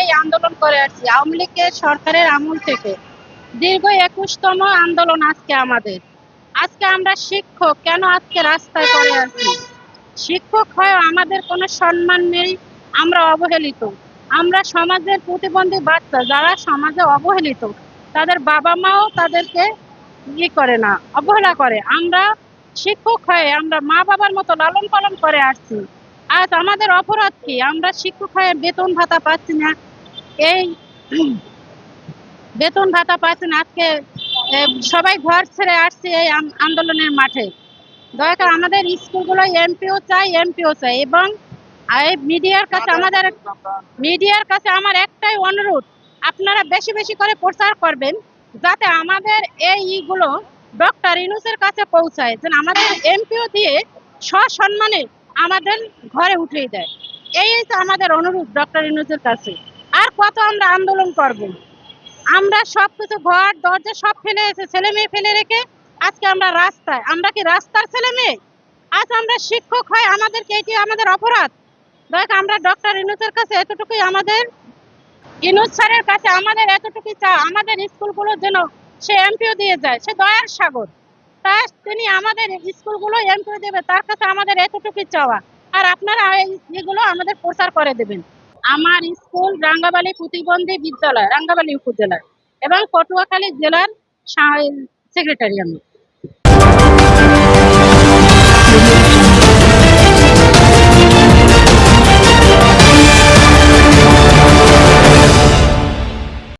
এই আন্দোলন করে আসছি। আওয়ামী লীগের সরকারের আমল থেকে। দীর্ঘ একুশতম আন্দোলন আজকে আমাদের। আজকে আমরা শিক্ষক, কেন আজকে রাস্তায় পড়ে আছি? শিক্ষক হয় আমাদের কোনো সম্মান নেই, আমরা অবহেলিত। আমরা সমাজের প্রতিবন্ধী বাচ্চা, যারা সমাজে অবহেলিত, তাদের বাবা মাও তাদেরকে ই করে না, অবহেলা করে। আমরা শিক্ষক হয়ে আমরা মা বাবার মতো লালন পালন করে আসছি। আজ আমাদের অপরাধ কি? আমরা শিক্ষক বেতন ভাতা পাচ্ছি না। এই বেতন ভাতা পাচ্ছি না। আজকে সবাই ঘর ছেড়ে আসছে এই আন্দোলনের মাঠে। দয়া করে আমাদের স্কুলগুলো এমপিও চাই এমপিও চাই এবং এই মিডিয়ার কাছে আমাদের, মিডিয়ার কাছে আমার একটাই অনুরোধ, আপনারা বেশি বেশি করে প্রচার করবেন যাতে আমাদের এই ইগুলো ডক্টর ইনুসের কাছে পৌঁছায়। যেন আমাদের এমপিও দিয়ে সসম্মানে আমাদের ঘরে উঠিয়ে দেয়। এই তো আমাদের অনুরোধ ডক্টর ইনুসের কাছে। আর কত আমরা আন্দোলন করব? আমরা সব কিছু ঘর, দরজা সব ফেলে এসে ছেলে মেয়ে ফেলে রেখে আজকে আমরা রাস্তায়, আমরা কি রাস্তার ছেলে মেয়ে? আজ আমরা শিক্ষক হয় আমাদেরকে এটি আমাদের অপরাধ। দেখ, আমরা ডক্টর ইনুসের কাছে এতটুকুই আমাদের ইনুস স্যারের কাছে আমাদের এতটুকুই চা, আমাদের স্কুলগুলো যেন সে এমপিও দিয়ে যায়, সে দয়ার সাগর। তা তিনি আমাদের স্কুলগুলো করে দেবে, তার কাছে আমাদের এতটুকু চাওয়া। আর আপনারা এগুলো আমাদের প্রচার করে দেবেন। আমার স্কুল রাঙ্গাবালি প্রতিবন্ধী বিদ্যালয়, রাঙ্গাবালি উপজেলার এবং পটুয়াখালী জেলার সেক্রেটারি আমি।